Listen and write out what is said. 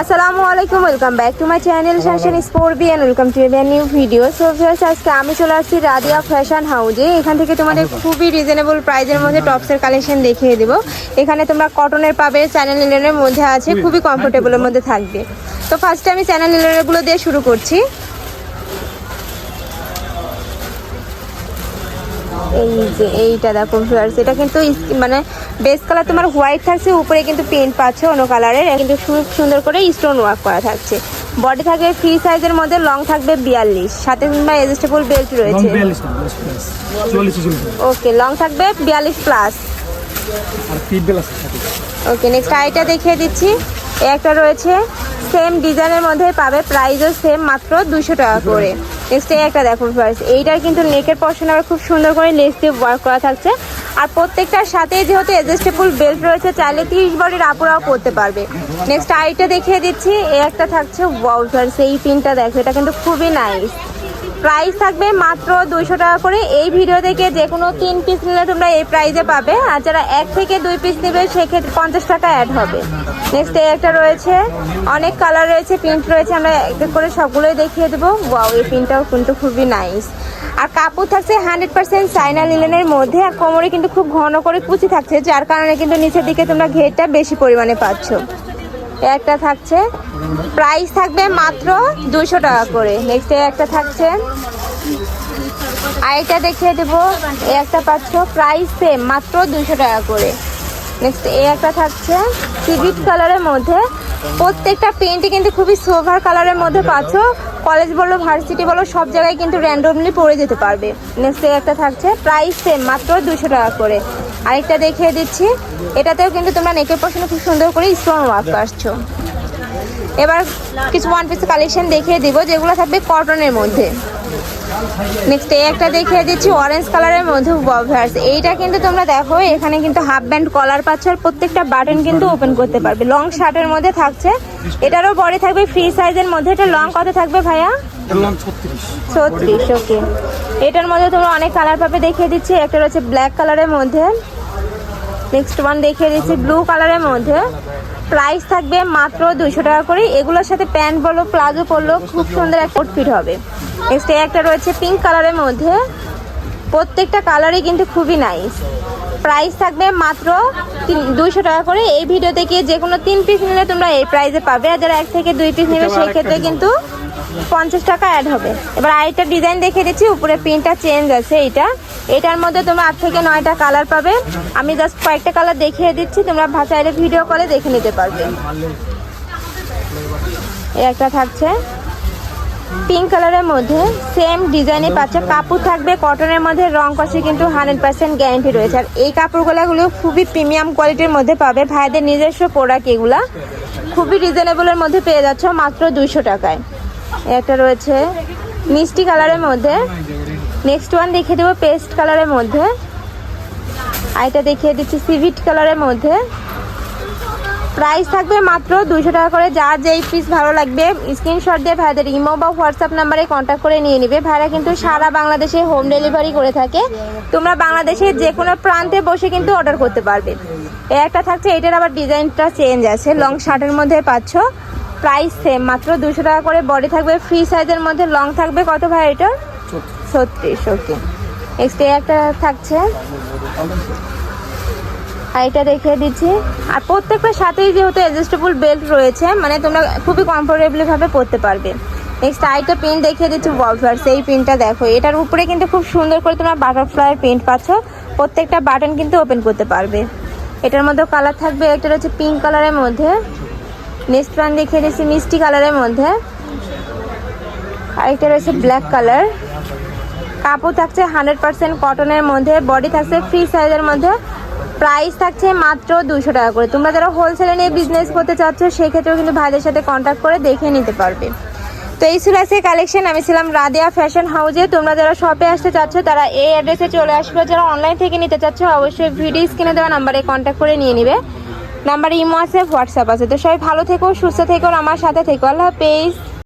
আসসালামু আলাইকুম welcome back to my channel Shasan sport B and welcome to a new video so viewers আজকে আমি চলে আসছি রাদিয়া ফ্যাশন হাউজে এখান থেকে তোমাদের খুবই রিজনেবল প্রাইজের মধ্যে টপসের কালেকশন দেখিয়ে দেবো। এখানে তোমরা কটনের পাবে চ্যানেল ইলেনের মধ্যে আছে খুবই কমফোর্টেবলের মধ্যে থাকবে। তো ফার্স্টে আমি চ্যানেল ইলেনেরগুলো দিয়ে শুরু করছি। এই যে এইটা দেখো ভিউয়ার্স এটা কিন্তু মানে বেস কালার তোমার হোয়াইট থাকছে উপরে কিন্তু পেন্ট পাচ্ছে অন্য কালারের কিন্তু খুব সুন্দর করে স্টোন ওয়ার্ক করা থাকছে। বডি থাকবে ফ্রি সাইজের মধ্যে লং থাকবে বিয়াল্লিশ। সাথে তোমরা এডজাস্টেবল বেল্ট রয়েছে। ওকে লং থাকবে বিয়াল্লিশ প্লাস ওকে নেক্সট আইটা দেখিয়ে দিচ্ছি। একটা রয়েছে সেম ডিজাইনের মধ্যে পাবে প্রাইসও সেম মাত্র দুশো টাকা করে। নেক্সট এই একটা দেখো ফার্স্ট এইটার কিন্তু নেকের পশন আবার খুব সুন্দর করে লেস দিয়ে ওয়ার্ক করা থাকছে। আর প্রত্যেকটার সাথে যেহেতু অ্যাডজাস্টেবল বেল্ট রয়েছে, চাইলে তিরিশ বডির আপুরাও পরতে পারবে। নেক্সট আইটা দেখিয়ে দিচ্ছি, এই একটা থাকছে ওয়াউ ফার্স্ট এই পিনটা দেখো, এটা কিন্তু খুবই নাইস প্রাইস থাকবে মাত্র দুইশো টাকা করে। এই ভিডিও থেকে যে কোনো তিন পিস নিলে তোমরা এই প্রাইসে পাবে। আর যারা এক থেকে দুই পিস নেবে, সেক্ষেত্রে পঞ্চাশ টাকা অ্যাড হবে। নেক্সট একটা রয়েছে, অনেক কালার রয়েছে প্রিন্ট রয়েছে, আমরা এক এক করে সবগুলোই দেখিয়ে দেবো। ওয়াও এই প্রিন্টটাও কিন্তু খুবই নাইস আর কাপড় থাকছে হান্ড্রেড পার্সেন্ট চাইনা লিলেনের মধ্যে, আর কোমরে কিন্তু খুব ঘন করে কুচি থাকছে, যার কারণে কিন্তু নিচের দিকে তোমরা ঘেরটা বেশি পরিমাণে পাচ্ছ। একটা থাকছে প্রাইস থাকবে মাত্র দুশো টাকা করে। নেক্সট একটা থাকছে। আর আরেকটা দেখিয়ে দেবো। এই একটা পাচ্ছ প্রাইস সেম মাত্র দুশো টাকা করে। নেক্সট এই একটা থাকছে সিভিট কালারের মধ্যে। প্রত্যেকটা পেন্টই কিন্তু খুবই সোভার কালারের মধ্যে পাচ্ছ। কলেজ বলো ভার্সিটি বলো, সব জায়গায় কিন্তু র্যান্ডমলি পরে যেতে পারবে। নেক্সট এই একটা থাকছে প্রাইস সেম মাত্র দুশো টাকা করে। আরেকটা দেখিয়ে দিচ্ছি। এটাতেও কিন্তু তোমরা নেকের পশনে খুব সুন্দর করে স্টোন ওয়ার্ক আসছো এবার কিছু ওয়ান পিস কালেকশন দেখিয়ে দিব যেগুলো থাকবে কটনের মধ্যে। নেক্সট এই একটা দেখিয়ে দিচ্ছি অরেঞ্জ কালারের মধ্যে বভার্স এইটা কিন্তু তোমরা দেখো এখানে কিন্তু হাফ ব্যান্ড কলার পাচ্ছ আর প্রত্যেকটা বাটন কিন্তু ওপেন করতে পারবে। লং শার্টের মধ্যে থাকছে এটারও বডি থাকবে ফ্রি সাইজের মধ্যে এটা লং কত থাকবে ভাইয়া? ছত্রিশ। ছত্রিশ ওকে এটার মধ্যে তোমরা অনেক কালার পাবে দেখিয়ে দিচ্ছি একটা রয়েছে ব্ল্যাক কালারের মধ্যে। নেক্সট ওয়ান দেখিয়ে দিচ্ছি ব্লু কালারের মধ্যে। প্রাইস থাকবে মাত্র দুশো টাকা করে এগুলোর সাথে প্যান্ট বলো প্লাজো পরলো খুব সুন্দর এক আউটফিট হবে। নেক্সট একটা রয়েছে পিঙ্ক কালারের মধ্যে। প্রত্যেকটা কালারই কিন্তু খুবই নাইস প্রাইস থাকবে মাত্র দুইশো টাকা করে এই ভিডিও থেকে যে কোনো তিন পিস নিলে তোমরা এই প্রাইসে পাবে। আর যারা এক থেকে দুই পিস নেবে সেই ক্ষেত্রে কিন্তু পঞ্চাশ টাকা অ্যাড হবে। এবার আরেকটা ডিজাইন দেখে দিচ্ছি, উপরে প্রিন্টটা চেঞ্জ আছে এটা এটার মধ্যে তোমরা আট থেকে নয়টা কালার পাবে। আমি জাস্ট কয়েকটা কালার দেখিয়ে দিচ্ছি, তোমরা চাইলে ভিডিও কলে দেখে নিতে পারবে। একটা থাকছে। পিঙ্ক কালারের মধ্যে সেম ডিজাইনে পাচ্ছে। কাপড় থাকবে কটনের মধ্যে, রং কষে কিন্তু হান্ড্রেড পার্সেন্ট গ্যারান্টি রয়েছে। আর এই কাপড়গুলোগুলো খুবই প্রিমিয়াম কোয়ালিটির মধ্যে পাবে। ভাইদের নিজস্ব প্রোডাক্ট এগুলা। খুবই রিজনেবলের মধ্যে পেয়ে যাচ্ছ মাত্র দুইশো টাকায়। একটা রয়েছে। মিষ্টি কালারের মধ্যে। নেক্সট ওয়ান দেখিয়ে দেবো পেস্ট কালারের মধ্যে। আর এটা দেখিয়ে দিচ্ছি সিভিট কালারের মধ্যে। প্রাইস থাকবে মাত্র দুশো টাকা করে। যার যেই পিস ভালো লাগবে স্ক্রিনশট দিয়ে ভাইদের ইমো বা হোয়াটসঅ্যাপ নাম্বারে কন্ট্যাক্ট করে নিয়ে নিবে। ভাইরা কিন্তু সারা বাংলাদেশে হোম ডেলিভারি করে থাকে। তোমরা বাংলাদেশের যে কোনো প্রান্তে বসে কিন্তু অর্ডার করতে পারবে। একটা থাকছে, এটার আবার ডিজাইনটা চেঞ্জ আছে। লং শার্টের মধ্যে পাচ্ছ। প্রাইস সেম মাত্র দুশো টাকা করে বডি থাকবে ফ্রি সাইজের মধ্যে লং থাকবে। কত ভাই এটার? ছত্রিশ। ওকে নেক্সট এই একটা থাকছে। আর এটা দেখিয়ে দিচ্ছি। আর প্রত্যেকটার সাথেই যেহেতু অ্যাডজাস্টেবল বেল্ট রয়েছে মানে তোমরা খুবই কমফোর্টেবলি ভাবে পরতে পারবে। নেক্সট আরেকটা প্রিন্ট দেখিয়ে দিচ্ছি ওয়ালফার সেই প্রিন্টটা দেখো। এটার উপরে কিন্তু খুব সুন্দর করে তোমরা বাটারফ্লাইয়ের প্রিন্ট পাচ্ছ। প্রত্যেকটা বাটন কিন্তু ওপেন করতে পারবে। এটার মধ্যে কালার থাকবে একটা রয়েছে পিঙ্ক কালারের মধ্যে। নেক্সট দেখিয়ে দিচ্ছি মিষ্টি কালারের মধ্যে। আরেকটা রয়েছে ব্ল্যাক কালার। কাপড় থাকছে হান্ড্রেড পার্সেন্ট কটনের মধ্যে, বডি থাকছে ফ্রি সাইজের মধ্যে। প্রাইস থাকছে মাত্র দুশো টাকা করে। তোমরা যারা হোলসেলে নিয়ে বিজনেস করতে চাচ্ছ, সেক্ষেত্রেও কিন্তু ভাইদের সাথে কন্ট্যাক্ট করে দেখে নিতে পারবে। তো এই ছিল আজকে কালেকশন আমি ছিলাম রাদিয়া ফ্যাশন হাউজে তোমরা যারা শপে আসতে চাচ্ছ, তারা এই অ্যাড্রেসে চলে আসবে। যারা অনলাইন থেকে নিতে চাচ্ছ, অবশ্যই ভিডিও স্ক্রিনে দেওয়া নাম্বারে কন্ট্যাক্ট করে নিয়ে নিবে। নাম্বারে ইমো আছে, হোয়াটসঅ্যাপ আছে। তো সবাই ভালো থেকো, সুস্থ থেকো আমার সাথে থেকো। আল্লাহ হাফেজ।